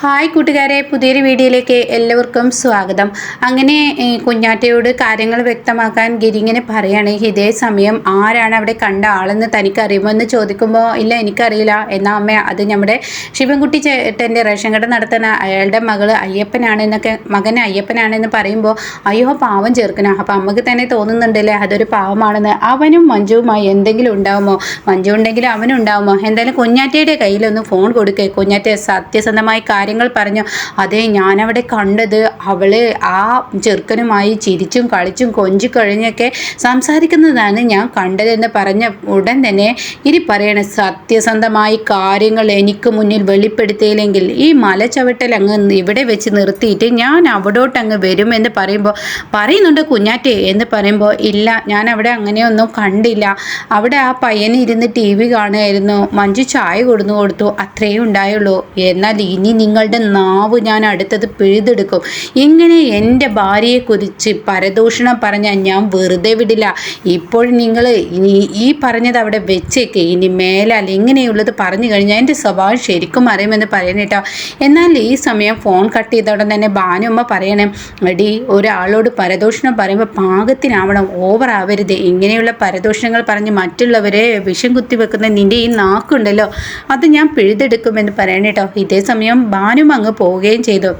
Hi കൂട്ടുകാരെ പുതിയൊരു വീഡിയോയിലേക്ക് എല്ലാവർക്കും സ്വാഗതം. അങ്ങനെ കുഞ്ഞാറ്റയോട് കാര്യങ്ങൾ വ്യക്തമാക്കാൻ ഗിരിങ്ങനെ പറയുകയാണ് ഇതേ സമയം ആരാണ് അവിടെ കണ്ട ആളെന്ന് തനിക്ക് അറിയുമോ എന്ന് ചോദിക്കുമ്പോൾ ഇല്ല എനിക്കറിയില്ല. എന്നാ അമ്മ അത് നമ്മുടെ ശിവൻകുട്ടി ചേട്ടന്റെ റേഷൻ കട നടത്തുന്ന അയാളുടെ മകൾ അയ്യപ്പനാണെന്നൊക്കെ മകൻ അയ്യപ്പനാണെന്ന് പറയുമ്പോൾ അയ്യോ പാവം ചേർക്കണം അപ്പം അമ്മയ്ക്ക് തന്നെ തോന്നുന്നുണ്ടല്ലേ അതൊരു പാവമാണെന്ന്. അവനും മഞ്ജുവുമായി എന്തെങ്കിലും ഉണ്ടാവുമോ? മഞ്ജു ഉണ്ടെങ്കിലും അവനും ഉണ്ടാവുമോ എന്തായാലും കുഞ്ഞാറ്റയുടെ കയ്യിലൊന്ന് ഫോൺ കൊടുക്കുക കുഞ്ഞാറ്റ സത്യസന്ധമായി കാര്യങ്ങൾ പറഞ്ഞു. അതെ ഞാനവിടെ കണ്ടത് അവൾ ആ ചെറുക്കനുമായി ചിരിച്ചും കളിച്ചും കൊഞ്ചി കഴിഞ്ഞൊക്കെ സംസാരിക്കുന്നതാണ് ഞാൻ കണ്ടതെന്ന് പറഞ്ഞ ഉടൻ തന്നെ ഇനി പറയണ സത്യസന്ധമായി കാര്യങ്ങൾ എനിക്ക് മുന്നിൽ വെളിപ്പെടുത്തിയില്ലെങ്കിൽ ഈ മല ചവിട്ടൽ അങ്ങ് ഇവിടെ വെച്ച് നിർത്തിയിട്ട് ഞാൻ അവിടോട്ട് അങ്ങ് വരുമെന്ന് പറയുമ്പോൾ പറയുന്നുണ്ട് കുഞ്ഞാറ്റെ എന്ന് പറയുമ്പോൾ ഇല്ല ഞാൻ അവിടെ അങ്ങനെയൊന്നും കണ്ടില്ല. അവിടെ ആ പയ്യന് ഇരുന്ന് ടി വി കാണുമായിരുന്നു മഞ്ജു ചായ കൊടുന്നു കൊടുത്തു. അത്രയേ ഉണ്ടായുള്ളൂ. എന്നാൽ ഇനി നിങ്ങൾ നിങ്ങളുടെ നാവ് ഞാൻ അടുത്തത് പിഴുതെടുക്കും. ഇങ്ങനെ എന്റെ ഭാര്യയെക്കുറിച്ച് പരദൂഷണം പറഞ്ഞാൽ ഞാൻ വെറുതെ വിടില്ല. ഇപ്പോൾ നിങ്ങൾ ഇനി ഈ പറഞ്ഞത് അവിടെ വെച്ചേക്ക്. ഇനി മേലാൽ ഇങ്ങനെയുള്ളത് പറഞ്ഞു കഴിഞ്ഞാൽ എന്റെ സ്വഭാവം ശരിക്കും അറിയുമെന്ന് പറയണേട്ടോ എന്നാൽ ഈ സമയം ഫോൺ കട്ട് ചെയ്തോടെ തന്നെ ഭാനുമ്മ പറയണേ എടി ഒരാളോട് പരദൂഷണം പറയുമ്പോൾ പാകത്തിനാവണം ഓവർ ആവരുത്. ഇങ്ങനെയുള്ള പരദൂഷണങ്ങൾ പറഞ്ഞ് മറ്റുള്ളവരെ വിഷം കുത്തി വെക്കുന്ന നിന്റെ ഈ നാക്കുണ്ടല്ലോ അത് ഞാൻ പിഴുതെടുക്കുമെന്ന് പറയണേട്ടോ ഇതേ സമയം ഭാനും അങ്ങ് പോവുകയും ചെയ്തു.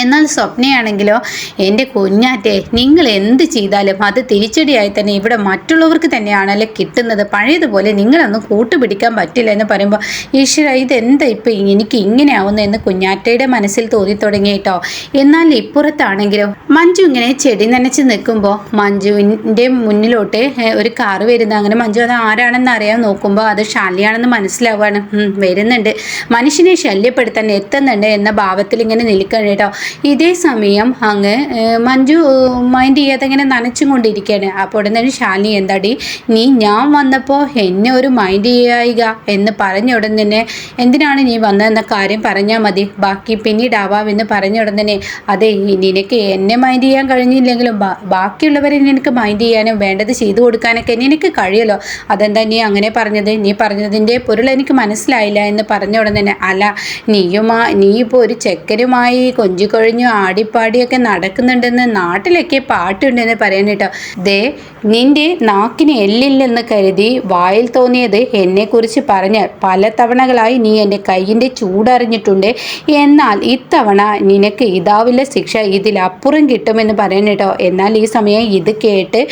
എന്നാൽ സ്വപ്നയാണെങ്കിലോ എന്റെ കുഞ്ഞാറ്റെ നിങ്ങൾ എന്ത് ചെയ്താലും അത് തിരിച്ചടിയായി തന്നെ ഇവിടെ മറ്റുള്ളവർക്ക് തന്നെയാണല്ലോ കിട്ടുന്നത്. പഴയതുപോലെ നിങ്ങളൊന്നും കൂട്ടുപിടിക്കാൻ പറ്റില്ല എന്ന് പറയുമ്പോൾ ഈശ്വര ഇതെന്താ ഇപ്പം എനിക്ക് ഇങ്ങനെയാവുന്നു എന്ന് കുഞ്ഞാറ്റയുടെ മനസ്സിൽ തോന്നി തുടങ്ങിയിട്ടോ എന്നാൽ ഇപ്പുറത്താണെങ്കിലോ മഞ്ജു ഇങ്ങനെ ചെടി നനച്ച് നിൽക്കുമ്പോൾ മഞ്ജുവിന്റെ മുന്നിലോട്ട് ഒരു കാറ് വരുന്നത് അങ്ങനെ മഞ്ജു അത് ആരാണെന്ന് അറിയാൻ നോക്കുമ്പോൾ അത് ഷാലിയാണെന്ന് മനസ്സിലാവുകയാണ്. വരുന്നുണ്ട്. മനുഷ്യനെ ശല്യപ്പെടുത്താൻ എത്തുന്നുണ്ട് എന്ന ഭാവത്തിൽ ഇങ്ങനെ നിൽക്കണം കേട്ടോ. ഇതേ സമയം അങ്ങ് മഞ്ജു മൈൻഡ് ചെയ്യാതെ ഇങ്ങനെ നനച്ചും കൊണ്ടിരിക്കുകയാണ് അപ്പോൾ ഉടനെ ശാലിനി എന്താടി? നീ ഞാൻ വന്നപ്പോൾ എന്നെ ഒരു മൈൻഡ് ചെയ്യായിക എന്ന് പറഞ്ഞ ഉടൻ തന്നെ എന്തിനാണ് നീ വന്നതെന്ന കാര്യം പറഞ്ഞാൽ മതി. ബാക്കി പിന്നീടാവാമെന്ന് പറഞ്ഞ ഉടൻ തന്നെ അതെ നിനക്ക് എന്നെ മൈൻഡ് ചെയ്യാൻ കഴിഞ്ഞില്ലെങ്കിലും ബാക്കിയുള്ളവരെ നിനക്ക് മൈൻഡ് ചെയ്യാനും വേണ്ടത് ചെയ്തു കൊടുക്കാനൊക്കെ നിനക്ക് കഴിയല്ലോ അതെന്താ നീ അങ്ങനെ പറഞ്ഞത്? നീ പറഞ്ഞതിന്റെ പൊരുൾ എനിക്ക് മനസ്സിലായില്ല എന്ന് പറഞ്ഞ ഉടൻ തന്നെ അല്ല നീയുമാ നീ ഇപ്പോൾ ഒരു ചെക്കരുമായി കൊഞ്ചു കൊഴിഞ്ഞു ആടിപ്പാടിയൊക്കെ നടക്കുന്നുണ്ടെന്ന് നാട്ടിലൊക്കെ പാട്ടുണ്ടെന്ന് പറയാൻ കേട്ടോ. ദേ നിന്റെ നാക്കിന് എല്ലില്ലെന്ന് കരുതി വായിൽ തോന്നിയത് എന്നെക്കുറിച്ച് പറഞ്ഞ് പല തവണകളായി നീ എന്റെ കയ്യിന്റെ ചൂടറിഞ്ഞിട്ടുണ്ട്. എന്നാൽ ഇത്തവണ നിനക്ക് ഇതാവില്ല ശിക്ഷ ഇതിലപ്പുറം കിട്ടുമെന്ന് പറയാൻ കേട്ടോ. എന്നാൽ ഈ സമയം ഇത് കേട്ട്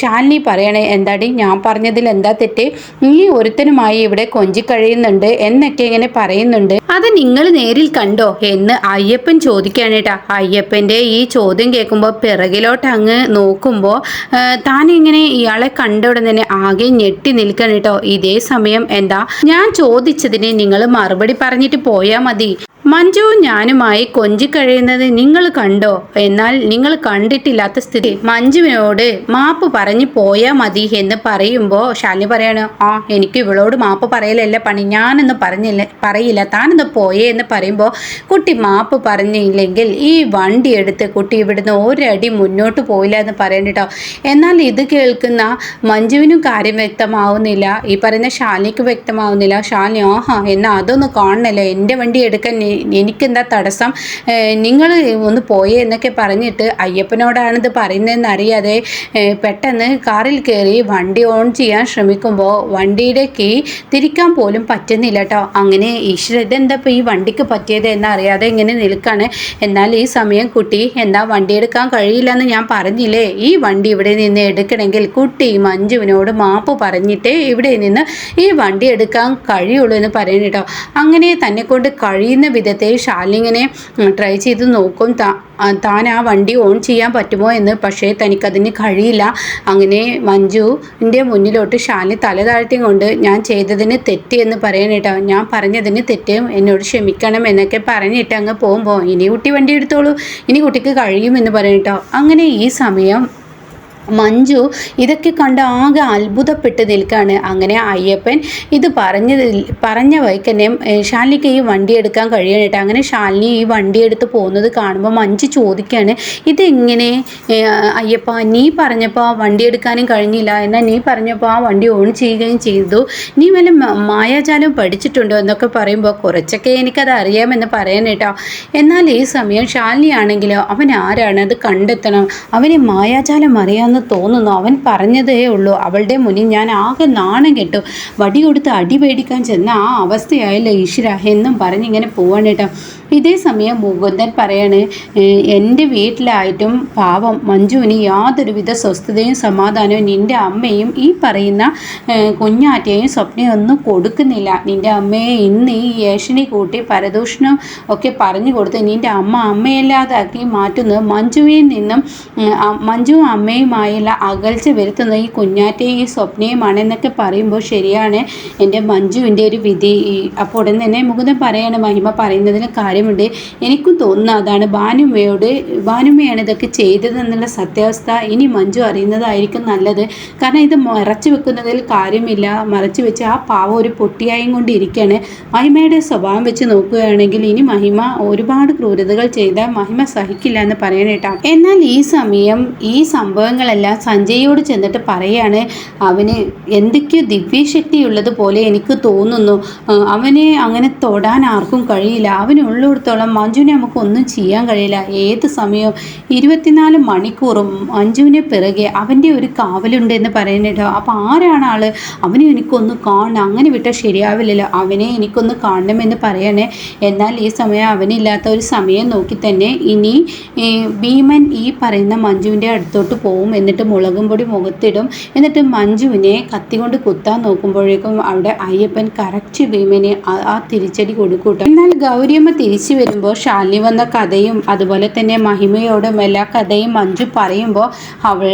ഷാലിനി പറയണേ എന്താടി ഞാൻ പറഞ്ഞതിൽ എന്താ തെറ്റ്? നീ ഒരുത്തനുമായി ഇവിടെ കൊഞ്ചിക്കഴിയുന്നുണ്ട് എന്നൊക്കെ ഇങ്ങനെ പറയുന്നുണ്ട്. അത് നിങ്ങൾ നേരിൽ കണ്ടോ എന്ന് അയ്യപ്പൻ ചോദിക്കുകയാണ് കേട്ടോ. അയ്യപ്പന്റെ ഈ ചോദ്യം കേൾക്കുമ്പോൾ പിറകിലോട്ട് അങ്ങ് നോക്കുമ്പോൾ താൻ ഇയാളെ കണ്ട ഉടൻ തന്നെ ആകെ ഞെട്ടി നിൽക്കണം കേട്ടോ. ഇതേ സമയം എന്താ ഞാൻ ചോദിച്ചതിന് നിങ്ങൾ മറുപടി പറഞ്ഞിട്ട് പോയാൽ മതി. മഞ്ജുവും ഞാനുമായി കൊഞ്ചിക്കഴിയുന്നത് നിങ്ങൾ കണ്ടോ? എന്നാൽ നിങ്ങൾ കണ്ടിട്ടില്ലാത്ത സ്ഥിതി. മഞ്ജുവിനോട് മാപ്പ് പറഞ്ഞു പോയാ മതി എന്ന് പറയുമ്പോൾ ശാലിനി പറയാണ് ആ എനിക്ക് ഇവളോട് മാപ്പ് പറയലല്ല പണി. ഞാനൊന്ന് പറഞ്ഞില്ല പറയില്ല. താനൊന്ന് പോയേ എന്ന് പറയുമ്പോൾ കുട്ടി മാപ്പ് പറഞ്ഞില്ലെങ്കിൽ ഈ വണ്ടി എടുത്ത് കുട്ടി ഇവിടുന്ന് ഒരടി മുന്നോട്ട് പോയില്ല എന്ന് പറയണ്ടിട്ടോ എന്നാൽ ഇത് കേൾക്കുന്ന മഞ്ജുവിനും കാര്യം വ്യക്തമാവുന്നില്ല. ഈ പറയുന്ന ശാലിനിക്ക് വ്യക്തമാവുന്നില്ല. ശാലിനി ആഹാ എന്നാൽ അതൊന്ന് കാണണല്ലോ എന്റെ വണ്ടി എടുക്കാൻ എനിക്കെന്താ തടസ്സം? നിങ്ങൾ ഒന്ന് പോയേ എന്നൊക്കെ പറഞ്ഞിട്ട് അയ്യപ്പനോടാണിത് പറയുന്നതെന്ന് അറിയാതെ പെട്ടെന്ന് കാറിൽ കയറി വണ്ടി ഓൺ ചെയ്യാൻ ശ്രമിക്കുമ്പോൾ വണ്ടിയുടെ കീ തിരിക്കാൻ പോലും പറ്റുന്നില്ല കേട്ടോ അങ്ങനെ ഈശ്വര ഇതെന്താ ഇപ്പോൾ ഈ വണ്ടിക്ക് പറ്റിയത് എന്നറിയാതെ ഇങ്ങനെ നിൽക്കാണ്. എന്നാൽ ഈ സമയം കുട്ടി എന്താ വണ്ടി എടുക്കാൻ കഴിയില്ല എന്ന് ഞാൻ പറഞ്ഞില്ലേ? ഈ വണ്ടി ഇവിടെ നിന്ന് എടുക്കണമെങ്കിൽ കുട്ടി മഞ്ജുവിനോട് മാപ്പ് പറഞ്ഞിട്ടേ ഇവിടെ നിന്ന് ഈ വണ്ടി എടുക്കാൻ കഴിയുള്ളൂ എന്ന് പറയുന്നു കേട്ടോ അങ്ങനെ തന്നെ കൊണ്ട് കഴിയുന്ന വിധത്തെ ഷാലിങ്ങനെ ട്രൈ ചെയ്ത് നോക്കും. താൻ ആ വണ്ടി ഓൺ ചെയ്യാൻ പറ്റുമോ എന്ന്. പക്ഷേ തനിക്കതിന് കഴിയില്ല. അങ്ങനെ മഞ്ജുവിന്റെ മുന്നിലോട്ട് ഷാലിനി തല താഴ്ത്തി കൊണ്ട് ഞാൻ ചെയ്തതിന് തെറ്റ് എന്ന് പറയാനിട്ടോ ഞാൻ പറഞ്ഞതിന് തെറ്റ്. എന്നോട് ക്ഷമിക്കണം എന്നൊക്കെ പറഞ്ഞിട്ട് അങ്ങ് പോകുമ്പോൾ ഇനി കുട്ടി വണ്ടി എടുത്തോളൂ. ഇനി കുട്ടിക്ക് കഴിയുമെന്ന് പറയട്ടോ അങ്ങനെ ഈ സമയം മഞ്ജു ഇതൊക്കെ കണ്ട് ആകെ അത്ഭുതപ്പെട്ട് നിൽക്കുകയാണ് അങ്ങനെ അയ്യപ്പൻ ഇത് പറഞ്ഞതിൽ പറഞ്ഞ വൈക്കന്നെ ശാലിനിക്ക് ഈ വണ്ടി എടുക്കാൻ കഴിയണേട്ടോ അങ്ങനെ ശാലിനി ഈ വണ്ടി എടുത്ത് പോകുന്നത് കാണുമ്പോൾ മഞ്ജു ചോദിക്കുകയാണ് ഇതെങ്ങനെ? അയ്യപ്പ നീ പറഞ്ഞപ്പോൾ വണ്ടി എടുക്കാനും കഴിഞ്ഞില്ല. എന്നാൽ നീ പറഞ്ഞപ്പോൾ ആ വണ്ടി ഓൺ ചെയ്യുകയും ചെയ്തു. നീ വല്ല മായാജാലം പഠിച്ചിട്ടുണ്ടോ? എന്നൊക്കെ പറയുമ്പോൾ കുറച്ചൊക്കെ എനിക്കത് അറിയാമെന്ന് പറയാനേട്ടോ എന്നാൽ ഈ സമയം ശാലിനി ആണെങ്കിലോ അവൻ ആരാണ്? അത് കണ്ടെത്തണം. അവന് മായാജാലം അറിയാമെന്ന് തോന്നുന്നു. അവൻ പറഞ്ഞതേ ഉള്ളൂ. അവളുടെ മുന്നിൽ ഞാൻ ആകെ നാണം കെട്ടു. വടി കൊടുത്ത് അടി പേടിക്കാൻ ചെന്ന ആ അവസ്ഥയായില്ല ഈശ്വര എന്നും പറഞ്ഞിങ്ങനെ പോവാണ് കേട്ടോ. ഇതേ സമയം മുകുന്ദൻ പറയാണ് എന്റെ വീട്ടിലായിട്ടും പാവം മഞ്ജുവിന് യാതൊരുവിധ സ്വസ്ഥതയും സമാധാനവും നിന്റെ അമ്മയും ഈ പറയുന്ന കുഞ്ഞാറ്റയും സ്വപ്നയും ഒന്നും കൊടുക്കുന്നില്ല. നിന്റെ അമ്മയെ ഇന്ന് ഈ യേശിനെ കൂട്ടി പരദൂഷണം ഒക്കെ പറഞ്ഞു കൊടുത്ത് നിന്റെ അമ്മ അമ്മയല്ലാതാക്കി മാറ്റുന്നത് മഞ്ജുവിൽ നിന്നും മഞ്ജു അമ്മയുമായുള്ള അകൽച്ച വരുത്തുന്ന ഈ കുഞ്ഞാറ്റയും ഈ സ്വപ്നയുമാണ് എന്നൊക്കെ പറയുമ്പോൾ ശരിയാണ് എന്റെ മഞ്ജുവിന്റെ ഒരു വിധി. അപ്പോൾ ഉടൻ തന്നെ മുകുന്ദൻ പറയാണ് മഹിമ പറയുന്നതിന് കാര്യം കാര്യമുണ്ട് എനിക്കും തോന്നുന്നു അതാണ് ഭാനുമ്മയോട് ഭാനുമ്മയാണ് ഇതൊക്കെ ചെയ്തതെന്നുള്ള സത്യാവസ്ഥ ഇനി മഞ്ജു അറിയുന്നതായിരിക്കും നല്ലത്. കാരണം ഇത് മറച്ചു വെക്കുന്നതിൽ കാര്യമില്ല. മറച്ചു വെച്ച് ആ പാവം ഒരു പൊട്ടിയായും കൊണ്ടിരിക്കുകയാണ് മഹിമയുടെ സ്വഭാവം വെച്ച് നോക്കുകയാണെങ്കിൽ ഇനി മഹിമ ഒരുപാട് ക്രൂരതകൾ ചെയ്താൽ മഹിമ സഹിക്കില്ല എന്ന് പറയാനേട്ടാ എന്നാൽ ഈ സമയം ഈ സംഭവങ്ങളെല്ലാം സഞ്ജയോട് ചെന്നിട്ട് പറയാണ് അവന് എന്തൊക്കെയോ ദിവ്യശക്തി ഉള്ളതുപോലെ എനിക്ക് തോന്നുന്നു. അവനെ അങ്ങനെ തൊടാൻ ആർക്കും കഴിയില്ല. അവനുള്ള ഉള്ളിടത്തോളം മഞ്ജുവിനെ നമുക്ക് ഒന്നും ചെയ്യാൻ കഴിയില്ല. ഏത് സമയവും ഇരുപത്തിനാല് മണിക്കൂറും മഞ്ജുവിനെ പിറകെ അവന്റെ ഒരു കാവലുണ്ട് എന്ന് പറയുന്നുണ്ടോ അപ്പോൾ ആരാണ് ആൾ? അവനെ എനിക്കൊന്ന് കാണണം. അങ്ങനെ വിട്ടാൽ ശരിയാവില്ലല്ലോ. അവനെ എനിക്കൊന്ന് കാണണമെന്ന് പറയണേ. എന്നാൽ ഈ സമയം അവനില്ലാത്ത ഒരു സമയം നോക്കി തന്നെ ഇനി ഭീമൻ ഈ പറയുന്ന മഞ്ജുവിന്റെ അടുത്തോട്ട് പോവും. എന്നിട്ട് മുളകും പൊടി മുഖത്തിടും. എന്നിട്ട് മഞ്ജുവിനെ കത്തി കൊണ്ട് കുത്താൻ നോക്കുമ്പോഴേക്കും അവിടെ അയ്യപ്പൻ കറക്റ്റ് ഭീമനെ ആ തിരിച്ചടി കൊടുക്കൂട്ടോ എന്നാൽ ഗൗരിയമ്മ തിരിച്ച് തിരിച്ചു വരുമ്പോൾ ശാലിനി വന്ന കഥയും അതുപോലെ തന്നെ മഹിമയോടും എല്ലാ കഥയും മഞ്ജു പറയുമ്പോൾ അവൾ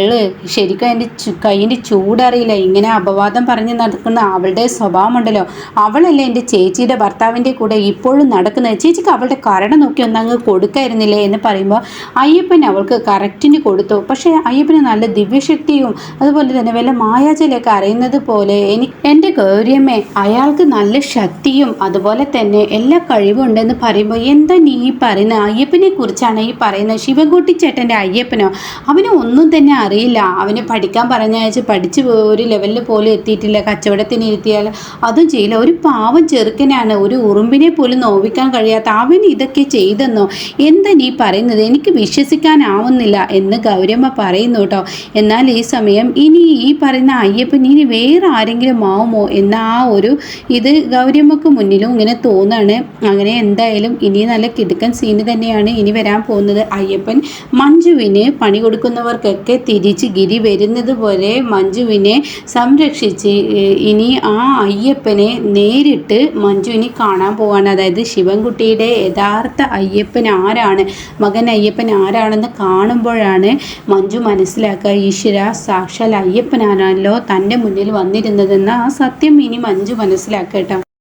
ശരിക്കും അതിന്റെ കൈയിന്റെ ചൂടറിയില്ല. ഇങ്ങനെ അപവാദം പറഞ്ഞ് നടക്കുന്ന അവളുടെ സ്വഭാവമുണ്ടല്ലോ. അവളല്ലേ എന്റെ ചേച്ചിയുടെ ഭർത്താവിന്റെ കൂടെ ഇപ്പോഴും നടക്കുന്നത്? ചേച്ചിക്ക് അവളുടെ കരട നോക്കി ഒന്നങ്ങ് കൊടുക്കായിരുന്നില്ലേ എന്ന് പറയുമ്പോൾ അയ്യപ്പൻ അവൾക്ക് കറക്റ്റിന് കൊടുത്തു. പക്ഷേ അയ്യപ്പന് നല്ല ദിവ്യശക്തിയും അതുപോലെ തന്നെ വല്ല മായാജലൊക്കെ അറിയുന്നത് പോലെ എനിക്ക് എന്റെ ഗൗരിയമ്മേ അയാൾക്ക് നല്ല ശക്തിയും അതുപോലെ തന്നെ എല്ലാ കഴിവും ഉണ്ടെന്ന് പറയുമ്പോൾ പറയുമ്പോൾ എന്താ നീ ഈ പറയുന്ന? അയ്യപ്പനെ കുറിച്ചാണ് ഈ പറയുന്നത്. ശിവകുട്ടി ചേട്ടന്റെ അയ്യപ്പനോ? അവന് ഒന്നും തന്നെ അറിയില്ല. അവന് പഠിക്കാൻ പറഞ്ഞയച്ച് പഠിച്ച് ഒരു ലെവലിൽ പോലും എത്തിയിട്ടില്ല. കച്ചവടത്തിന് ഇരുത്തിയാൽ അതും ചെയ്യില്ല. ഒരു പാവം ചെറുക്കനാണ്. ഒരു ഉറുമ്പിനെ പോലും നോവിക്കാൻ കഴിയാത്ത അവൻ ഇതൊക്കെ ചെയ്തെന്നോ? എന്താ നീ പറയുന്നത്? എനിക്ക് വിശ്വസിക്കാനാവുന്നില്ല എന്ന് ഗൗരമ്മ പറയുന്നു കേട്ടോ. എന്നാൽ ഈ സമയം ഇനി ഈ പറയുന്ന അയ്യപ്പൻ ഇനി വേറെ ആരെങ്കിലും ആവുമോ? എന്ന ആ ഒരു ഇത് ഗൗരമ്മക്ക് മുന്നിലും ഇങ്ങനെ തോന്നാണ്. അങ്ങനെ എന്തായാലും ഇനി നല്ല കിടുക്കൻ സീന് തന്നെയാണ് ഇനി വരാൻ പോകുന്നത്. അയ്യപ്പൻ മഞ്ജുവിന് പണി കൊടുക്കുന്നവർക്കൊക്കെ തിരിച്ച് ഗിരി വരുന്നത് പോലെ മഞ്ജുവിനെ സംരക്ഷിച്ച് ഇനി ആ അയ്യപ്പനെ നേരിട്ട് മഞ്ജുവിനെ കാണാൻ പോവാണ്. അതായത് ശിവൻകുട്ടിയുടെ യഥാർത്ഥ അയ്യപ്പൻ ആരാണ് മകൻ അയ്യപ്പൻ ആരാണെന്ന് കാണുമ്പോഴാണ് മഞ്ജു മനസ്സിലാക്കുക ഈശ്വര സാക്ഷാൽ അയ്യപ്പനാണല്ലോ തന്റെ മുന്നിൽ വന്നിരുന്നതെന്ന് ആ സത്യം ഇനി മഞ്ജു മനസ്സിലാക്കട്ടോ